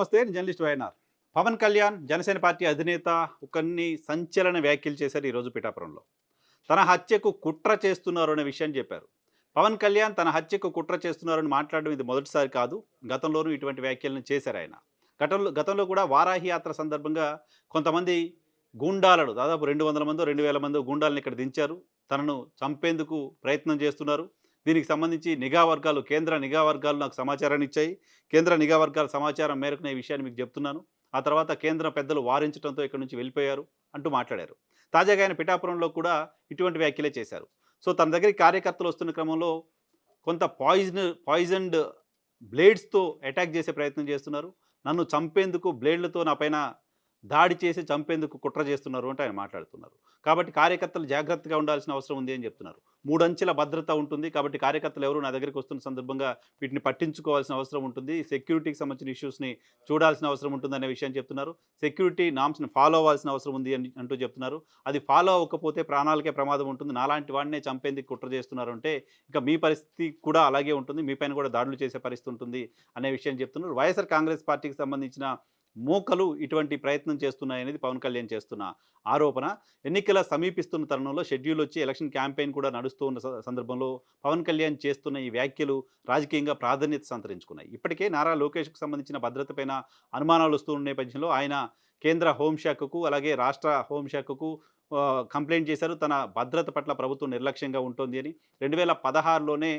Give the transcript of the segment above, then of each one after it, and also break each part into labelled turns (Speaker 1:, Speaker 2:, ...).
Speaker 1: వస్తే journalist YNR Pawan Kalyan Janasena party అధినేత కొన్ని సంచలన వ్యాఖ్యలు చేశారు ఈరోజు పిఠాపురంలో. తన హత్యకు కుట్ర చేస్తున్నారు అనే విషయాన్ని చెప్పారు. పవన్ కళ్యాణ్ తన హత్యకు కుట్ర చేస్తున్నారని మాట్లాడడం ఇది మొదటిసారి కాదు. గతంలోనూ ఇటువంటి వ్యాఖ్యలను చేశారు ఆయన. గతంలో గతంలో కూడా వారాహి యాత్ర సందర్భంగా కొంతమంది గూండాలను దాదాపు రెండు వందల మందో రెండు వేల మందో గూండాలను ఇక్కడ దించారు. తనను చంపేందుకు ప్రయత్నం చేస్తున్నారు. దీనికి సంబంధించి నిఘా వర్గాలు కేంద్ర నిఘా వర్గాలు నాకు సమాచారాన్ని ఇచ్చాయి. కేంద్ర నిఘా వర్గాల సమాచారం మేరకు నేను ఈ విషయాన్ని మీకు చెప్తున్నాను. ఆ తర్వాత కేంద్ర పెద్దలు వారించడంతో ఇక్కడ నుంచి వెళ్ళిపోయారు అంటూ మాట్లాడారు. తాజాగా ఆయన పిఠాపురంలో కూడా ఇటువంటి వ్యాఖ్యలే చేశారు. సో తన దగ్గరికి కార్యకర్తలు వస్తున్న క్రమంలో కొంత పాయిజన్ పాయిజన్డ్ బ్లేడ్స్తో అటాక్ చేసే ప్రయత్నం చేస్తున్నారు. నన్ను చంపేందుకు బ్లేడ్లతో నా పైన దాడి చేసి చంపేందుకు కుట్ర చేస్తున్నారు అంటే ఆయన మాట్లాడుతున్నారు. కాబట్టి కార్యకర్తలు జాగ్రత్తగా ఉండాల్సిన అవసరం ఉంది అని చెప్తున్నారు. మూడంచెల భద్రత ఉంటుంది కాబట్టి కార్యకర్తలు ఎవరు నా దగ్గరికి వస్తున్న సందర్భంగా వీటిని పట్టించుకోవాల్సిన అవసరం ఉంటుంది. సెక్యూరిటీకి సంబంధించిన ఇష్యూస్ని చూడాల్సిన అవసరం ఉంటుంది అనే విషయం చెప్తున్నారు. సెక్యూరిటీ నామ్స్ని ఫాలో అవ్వాల్సిన అవసరం ఉంది అని అంటూ చెప్తున్నారు. అది ఫాలో అవ్వకపోతే ప్రాణాలకే ప్రమాదం ఉంటుంది. నాలాంటి వాడినే చంపేందుకు కుట్ర చేస్తున్నారు అంటే ఇంకా మీ పరిస్థితి కూడా అలాగే ఉంటుంది. మీ పైన కూడా దాడులు చేసే పరిస్థితి ఉంటుంది అనే విషయం చెప్తున్నారు. వైఎస్ఆర్ కాంగ్రెస్ పార్టీకి సంబంధించిన మూకలు ఇటువంటి ప్రయత్నం చేస్తున్నాయనేది పవన్ కళ్యాణ్ చేస్తున్న ఆరోపణ. ఎన్నికల సమీపిస్తున్న తరుణంలో షెడ్యూల్ వచ్చి ఎలక్షన్ క్యాంపెయిన్ కూడా నడుస్తూ ఉన్న సందర్భంలో పవన్ కళ్యాణ్ చేస్తున్న ఈ వ్యాఖ్యలు రాజకీయంగా ప్రాధాన్యత సంతరించుకున్నాయి. ఇప్పటికే నారా లోకేష్కు సంబంధించిన భద్రతపైన అనుమానాలు వస్తున్న నేపథ్యంలో ఆయన కేంద్ర హోంశాఖకు అలాగే రాష్ట్ర హోంశాఖకు కంప్లైంట్ చేశారు. తన భద్రత పట్ల ప్రభుత్వం నిర్లక్ష్యంగా ఉంటుంది అని. రెండు వేల పదహారులోనే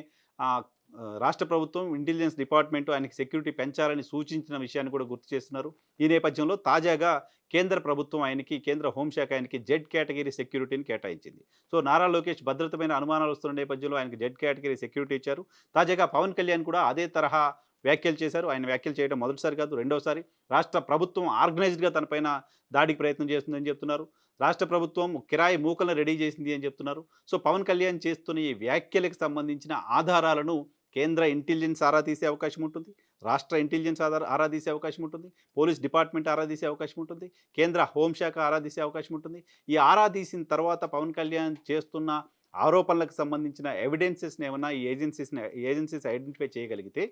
Speaker 1: రాష్ట్ర ప్రభుత్వం ఇంటెలిజెన్స్ డిపార్ట్మెంట్ ఆయనకి సెక్యూరిటీ పెంచాలని సూచించిన విషయాన్ని కూడా గుర్తు చేస్తున్నారు. ఈ నేపథ్యంలో తాజాగా కేంద్ర ప్రభుత్వం ఆయనకి కేంద్ర హోంశాఖ ఆయనకి జెడ్ కేటగిరీ సెక్యూరిటీని కేటాయించింది. సో నారా లోకేష్ భద్రతమైన అనుమానాలు వస్తున్న నేపథ్యంలో ఆయనకి జెడ్ కేటగిరీ సెక్యూరిటీ ఇచ్చారు. తాజాగా పవన్ కళ్యాణ్ కూడా అదే తరహా వ్యాఖ్యలు చేశారు. ఆయన వ్యాఖ్యలు చేయడం మొదటిసారి కాదు రెండోసారి. రాష్ట్ర ప్రభుత్వం ఆర్గనైజ్డ్గా తనపైన దాడికి ప్రయత్నం చేస్తుందని చెప్తున్నారు. రాష్ట్ర ప్రభుత్వం కిరాయి మూకలను రెడీ చేసింది అని చెప్తున్నారు. సో పవన్ కళ్యాణ్ చేస్తున్న ఈ వ్యాఖ్యలకు సంబంధించిన ఆధారాలను కేంద్ర ఇంటెలిజెన్స్ ఆరా తీసే అవకాశం ఉంటుంది. రాష్ట్ర ఇంటెలిజెన్స్ ఆధార ఆరా తీసే అవకాశం ఉంటుంది. పోలీస్ డిపార్ట్మెంట్ ఆరా తీసే అవకాశం ఉంటుంది. కేంద్ర హోంశాఖ ఆరా తీసే అవకాశం ఉంటుంది. ఈ ఆరా తీసిన తర్వాత పవన్ కళ్యాణ్ చేస్తున్న ఆరోపణలకు సంబంధించిన ఎవిడెన్సెస్ని ఏమన్నా ఈ ఏజెన్సీస్ని ఏజెన్సీస్ ఐడెంటిఫై చేయగలిగితే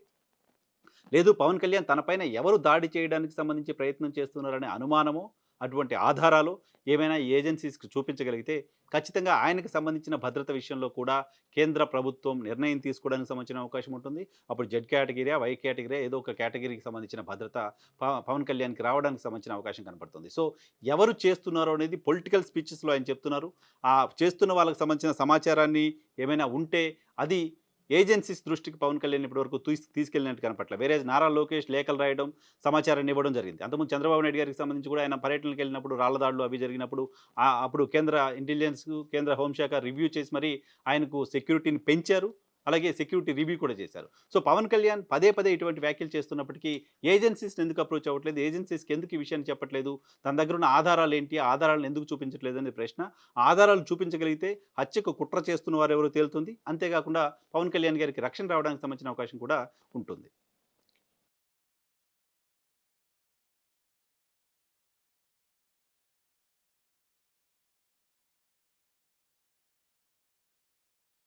Speaker 1: లేదు పవన్ కళ్యాణ్ తనపైన ఎవరు దాడి చేయడానికి సంబంధించి ప్రయత్నం చేస్తున్నారనే అనుమానమో అటువంటి ఆధారాలు ఏమైనా ఏజెన్సీస్కి చూపించగలిగితే ఖచ్చితంగా ఆయనకు సంబంధించిన భద్రత విషయంలో కూడా కేంద్ర ప్రభుత్వం నిర్ణయం తీసుకోవడానికి సంబంధించిన అవకాశం ఉంటుంది. అప్పుడు జెడ్ కేటగిరియా వై కేటగిరియా ఏదో ఒక కేటగిరీకి సంబంధించిన భద్రత పవన్ కళ్యాణ్కి రావడానికి సంబంధించిన అవకాశం కనపడుతుంది. సో ఎవరు చేస్తున్నారో అనేది పొలిటికల్ స్పీచెస్లో ఆయన చెప్తున్నారు. ఆ చేస్తున్న వాళ్ళకి సంబంధించిన సమాచారాన్ని ఏమైనా ఉంటే అది ఏజెన్సీస్ దృష్టికి పవన్ కళ్యాణ్ ఇప్పటివరకు తీస్ తీసుకెళ్ళినట్టు కనపట్ల వేరే నారా లోకేష్ లేఖలు రాయడం సమాచారాన్ని ఇవ్వడం జరిగింది. అంతకుముందు చంద్రబాబు నాయుడు గారికి సంబంధించి కూడా ఆయన పర్యటనకు వెళ్ళినప్పుడు రాళ్ళదాడులు అవి జరిగినప్పుడు అప్పుడు కేంద్ర ఇంటెలిజెన్స్ కేంద్ర హోంశాఖ రివ్యూ చేసి మరి ఆయనకు సెక్యూరిటీని పెంచారు. అలాగే సెక్యూరిటీ రివ్యూ కూడా చేశారు. సో పవన్ కళ్యాణ్ పదే పదే ఇటువంటి వ్యాఖ్యలు చేస్తున్నప్పటికీ ఏజెన్సీస్ని ఎందుకు అప్రోచ్ అవ్వట్లేదు? ఏజెన్సీస్కి ఎందుకు ఈ విషయాన్ని చెప్పట్లేదు? తన దగ్గర ఉన్న ఆధారాలు ఏంటి? ఆధారాలను ఎందుకు చూపించట్లేదు అనేది ప్రశ్న. ఆధారాలు చూపించగలిగితే హత్యకు కుట్ర చేస్తున్న వారు ఎవరో తేలుతుంది. అంతేకాకుండా పవన్ కళ్యాణ్ గారికి రక్షణ రావడానికి సంబంధించిన అవకాశం కూడా ఉంటుంది.